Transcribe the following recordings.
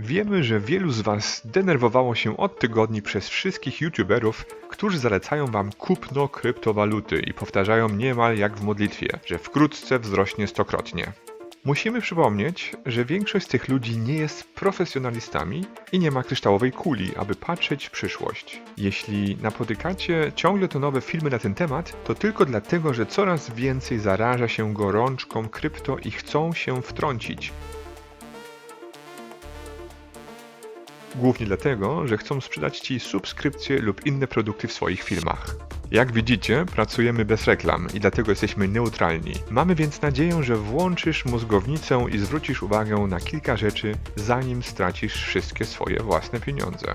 Wiemy, że wielu z Was denerwowało się od tygodni przez wszystkich YouTuberów, którzy zalecają Wam kupno kryptowaluty i powtarzają niemal jak w modlitwie, że wkrótce wzrośnie stokrotnie. Musimy przypomnieć, że większość z tych ludzi nie jest profesjonalistami i nie ma kryształowej kuli, aby patrzeć w przyszłość. Jeśli napotykacie ciągle to nowe filmy na ten temat, to tylko dlatego, że coraz więcej zaraża się gorączką krypto i chcą się wtrącić. Głównie dlatego, że chcą sprzedać Ci subskrypcje lub inne produkty w swoich filmach. Jak widzicie, pracujemy bez reklam i dlatego jesteśmy neutralni. Mamy więc nadzieję, że włączysz mózgownicę i zwrócisz uwagę na kilka rzeczy, zanim stracisz wszystkie swoje własne pieniądze.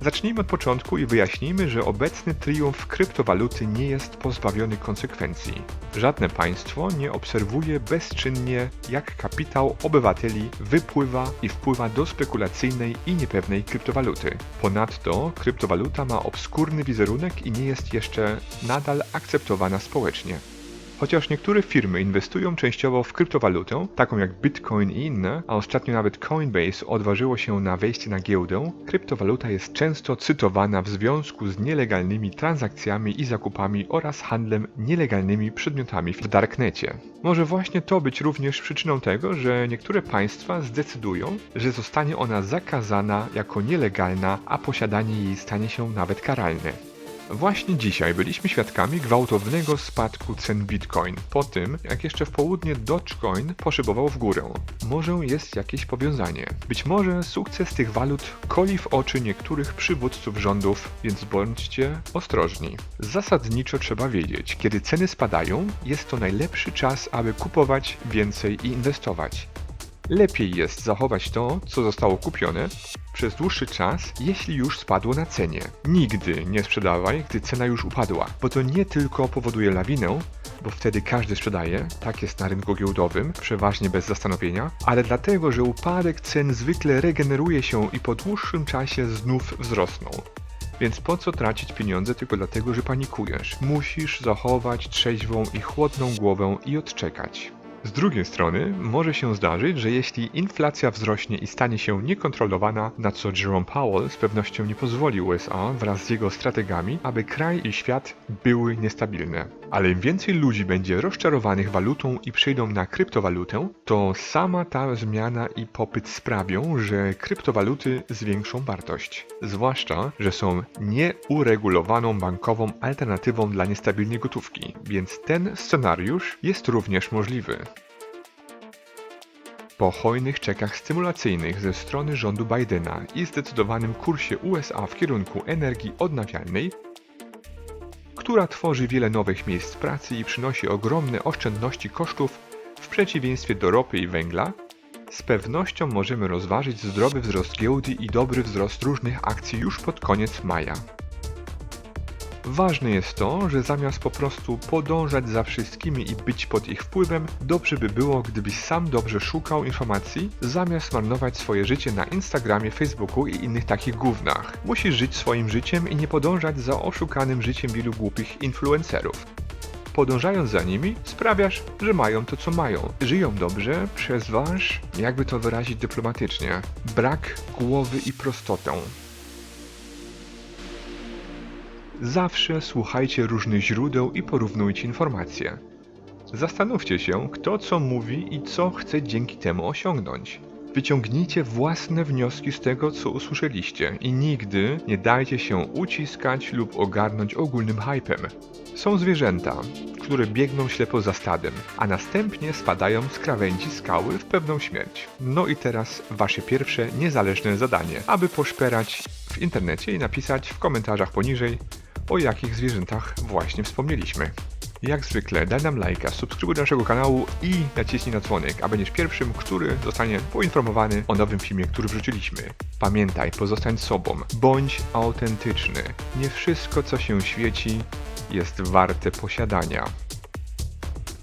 Zacznijmy od początku i wyjaśnijmy, że obecny triumf kryptowaluty nie jest pozbawiony konsekwencji. Żadne państwo nie obserwuje bezczynnie, jak kapitał obywateli wypływa i wpływa do spekulacyjnej i niepewnej kryptowaluty. Ponadto kryptowaluta ma obskurny wizerunek i nie jest jeszcze nadal akceptowana społecznie. Chociaż niektóre firmy inwestują częściowo w kryptowalutę, taką jak Bitcoin i inne, a ostatnio nawet Coinbase odważyło się na wejście na giełdę, kryptowaluta jest często cytowana w związku z nielegalnymi transakcjami i zakupami oraz handlem nielegalnymi przedmiotami w darknecie. Może właśnie to być również przyczyną tego, że niektóre państwa zdecydują, że zostanie ona zakazana jako nielegalna, a posiadanie jej stanie się nawet karalne. Właśnie dzisiaj byliśmy świadkami gwałtownego spadku cen Bitcoin, po tym jak jeszcze w południe Dogecoin poszybował w górę. Może jest jakieś powiązanie. Być może sukces tych walut koli w oczy niektórych przywódców rządów, więc bądźcie ostrożni. Zasadniczo trzeba wiedzieć, kiedy ceny spadają, jest to najlepszy czas, aby kupować więcej i inwestować. Lepiej jest zachować to, co zostało kupione, przez dłuższy czas, jeśli już spadło na cenie. Nigdy nie sprzedawaj, gdy cena już upadła, bo to nie tylko powoduje lawinę, bo wtedy każdy sprzedaje, tak jest na rynku giełdowym, przeważnie bez zastanowienia, ale dlatego, że upadek cen zwykle regeneruje się i po dłuższym czasie znów wzrosną. Więc po co tracić pieniądze tylko dlatego, że panikujesz? Musisz zachować trzeźwą i chłodną głowę i odczekać. Z drugiej strony może się zdarzyć, że jeśli inflacja wzrośnie i stanie się niekontrolowana, na co Jerome Powell z pewnością nie pozwoli USA wraz z jego strategami, aby kraj i świat były niestabilne. Ale im więcej ludzi będzie rozczarowanych walutą i przejdą na kryptowalutę, to sama ta zmiana i popyt sprawią, że kryptowaluty zwiększą wartość. Zwłaszcza, że są nieuregulowaną bankową alternatywą dla niestabilnej gotówki, więc ten scenariusz jest również możliwy. Po hojnych czekach stymulacyjnych ze strony rządu Bidena i zdecydowanym kursie USA w kierunku energii odnawialnej, która tworzy wiele nowych miejsc pracy i przynosi ogromne oszczędności kosztów w przeciwieństwie do ropy i węgla, z pewnością możemy rozważyć zdrowy wzrost giełdy i dobry wzrost różnych akcji już pod koniec maja. Ważne jest to, że zamiast po prostu podążać za wszystkimi i być pod ich wpływem, dobrze by było, gdybyś sam dobrze szukał informacji, zamiast marnować swoje życie na Instagramie, Facebooku i innych takich gównach. Musisz żyć swoim życiem i nie podążać za oszukanym życiem wielu głupich influencerów. Podążając za nimi, sprawiasz, że mają to, co mają. Żyją dobrze przez wasz, jakby to wyrazić dyplomatycznie, brak głowy i prostotę. Zawsze słuchajcie różnych źródeł i porównujcie informacje. Zastanówcie się, kto co mówi i co chce dzięki temu osiągnąć. Wyciągnijcie własne wnioski z tego, co usłyszeliście i nigdy nie dajcie się uciskać lub ogarnąć ogólnym hypem. Są zwierzęta, które biegną ślepo za stadem, a następnie spadają z krawędzi skały w pewną śmierć. No i teraz wasze pierwsze niezależne zadanie, aby poszperać w internecie i napisać w komentarzach poniżej, o jakich zwierzętach właśnie wspomnieliśmy. Jak zwykle daj nam lajka, subskrybuj naszego kanału i naciśnij na dzwonek, a będziesz pierwszym, który zostanie poinformowany o nowym filmie, który wrzuciliśmy. Pamiętaj, pozostań sobą, bądź autentyczny. Nie wszystko, co się świeci, jest warte posiadania.